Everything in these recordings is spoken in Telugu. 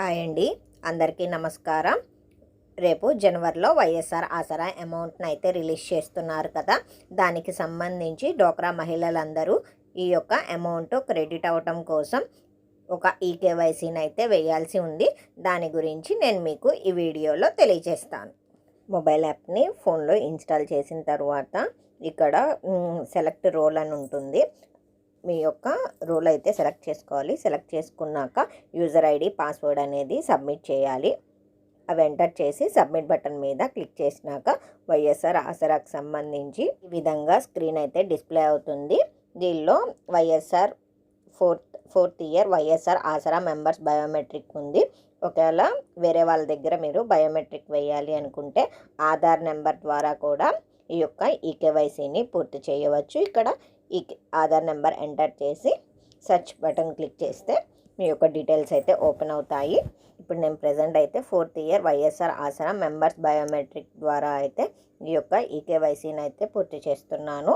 హాయ్ అండి. అందరికీ నమస్కారం. రేపు జనవరిలో వైఎస్ఆర్ ఆసరా అమౌంట్ని అయితే రిలీజ్ చేస్తున్నారు కదా. దానికి సంబంధించి డోక్రా మహిళలందరూ ఈ యొక్క అమౌంట్ క్రెడిట్ అవ్వటం కోసం ఒక ఈకేవైసీని అయితే వేయాల్సి ఉంది. దాని గురించి నేను మీకు ఈ వీడియోలో తెలియజేస్తాను. మొబైల్ యాప్ని ఫోన్లో ఇన్స్టాల్ చేసిన తర్వాత ఇక్కడ సెలెక్ట్ రోల్ అని ఉంటుంది. మీ యొక్క రోల్ అయితే సెలెక్ట్ చేసుకోవాలి. సెలెక్ట్ చేసుకున్నాక యూజర్ ఐడి పాస్వర్డ్ అనేది సబ్మిట్ చేయాలి. అవి ఎంటర్ చేసి సబ్మిట్ బటన్ మీద క్లిక్ చేసినాక వైఎస్ఆర్ ఆసరాకు సంబంధించి ఈ విధంగా స్క్రీన్ అయితే డిస్ప్లే అవుతుంది. దీనిలో YSR fourth fourth year YSR Aasara members biometric ఉంది. ఒకవేళ వేరే వాళ్ళ దగ్గర మీరు బయోమెట్రిక్ వేయాలి అనుకుంటే ఆధార్ నెంబర్ ద్వారా కూడా ఈ యొక్క ఈకేవైసీని పూర్తి చేయవచ్చు. ఇక్కడ ఈ ఆధార్ నెంబర్ ఎంటర్ చేసి సెర్చ్ బటన్ క్లిక్ చేస్తే మీ యొక్క డీటెయిల్స్ అయితే ఓపెన్ అవుతాయి. ఇప్పుడు నేను ప్రజెంట్ అయితే fourth year YSR Aasara members biometric ద్వారా అయితే ఈ యొక్క ఈకేవైసీని అయితే పూర్తి చేస్తున్నాను.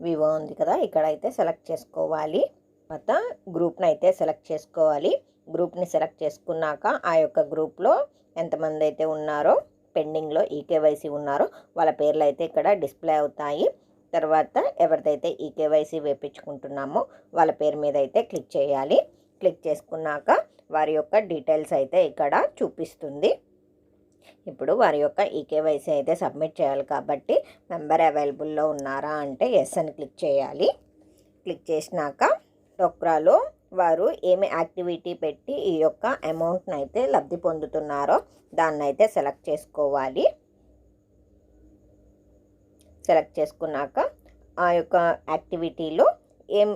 వివో ఉంది కదా ఇక్కడ అయితే సెలెక్ట్ చేసుకోవాలి. తర్వాత గ్రూప్ని అయితే సెలెక్ట్ చేసుకోవాలి. గ్రూప్ని సెలెక్ట్ చేసుకున్నాక ఆ యొక్క గ్రూప్లో ఎంతమంది అయితే ఉన్నారో పెండింగ్లో ఈకేవైసీ ఉన్నారో వాళ్ళ పేర్లు అయితే ఇక్కడ డిస్ప్లే అవుతాయి. తర్వాత ఎవరిదైతే ఈకేవైసీ వేపించుకుంటున్నామో వాళ్ళ పేరు మీద అయితే క్లిక్ చేయాలి. క్లిక్ చేసుకున్నాక వారి యొక్క డీటెయిల్స్ అయితే ఇక్కడ చూపిస్తుంది. ఇప్పుడు వారి యొక్క ఈకేవైసీ అయితే సబ్మిట్ చేయాలి కాబట్టి మెంబర్ అవైలబుల్లో ఉన్నారా అంటే ఎస్ అని క్లిక్ చేయాలి. క్లిక్ చేసినాక డొక్రాలో వారు ఏమి యాక్టివిటీ పెట్టి ఈ యొక్క అమౌంట్ని అయితే లబ్ధి పొందుతున్నారో దాన్ని అయితే సెలెక్ట్ చేసుకోవాలి. సెలెక్ట్ చేసుకున్నాక ఆ యొక్క యాక్టివిటీలో ఏం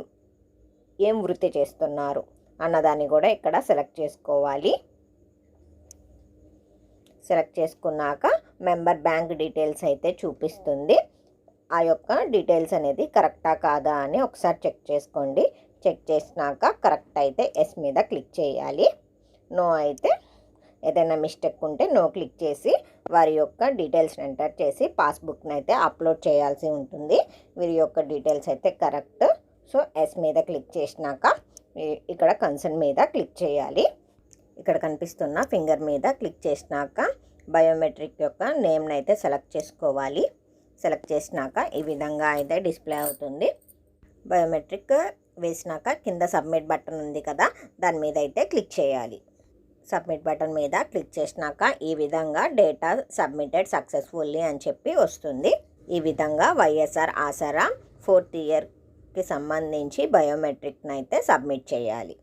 ఏం వృత్తి చేస్తున్నారు అన్నదాన్ని కూడా ఇక్కడ సెలెక్ట్ చేసుకోవాలి. సెలెక్ట్ చేసుకున్నాక మెంబర్ బ్యాంక్ డీటెయిల్స్ అయితే చూపిస్తుంది. ఆ యొక్క డీటెయిల్స్ అనేది కరెక్టా కాదా అని ఒకసారి చెక్ చేసుకోండి. చెక్ చేసినాక కరెక్ట్ అయితే ఎస్ మీద క్లిక్ చేయాలి. నో అయితే ఏదైనా మిస్టేక్ ఉంటే నో క్లిక్ చేసి వారి యొక్క డీటెయిల్స్ ఎంటర్ చేసి పాస్బుక్ని అయితే అప్లోడ్ చేయాల్సి ఉంటుంది. వీరి యొక్క డీటెయిల్స్ అయితే కరెక్ట్ సో ఎస్ మీద క్లిక్ చేసినాక ఇక్కడ కన్సర్న్ మీద క్లిక్ చేయాలి. ఇక్కడ కనిపిస్తున్న ఫింగర్ మీద క్లిక్ చేసినాక బయోమెట్రిక్ యొక్క నేమ్ని అయితే సెలెక్ట్ చేసుకోవాలి. సెలెక్ట్ చేసినాక ఈ విధంగా అయితే డిస్ప్లే అవుతుంది. బయోమెట్రిక్ వేసినాక కింద సబ్మిట్ బటన్ ఉంది కదా దాని మీద అయితే క్లిక్ చేయాలి. సబ్మిట్ బటన్ మీద క్లిక్ చేసినాక ఈ విధంగా డేటా సబ్మిటెడ్ సక్సెస్ఫుల్లీ అని చెప్పి వస్తుంది. ఈ విధంగా వైఎస్ఆర్ ఆసరా ఫోర్త్ ఇయర్కి సంబంధించి బయోమెట్రిక్ని అయితే సబ్మిట్ చేయాలి.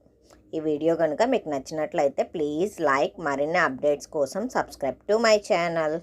ఈ వీడియో కనుక మీకు నచ్చినట్లయితే ప్లీజ్ లైక్ మరిన్ని అప్డేట్స్ కోసం సబ్స్క్రైబ్ టు మై ఛానల్.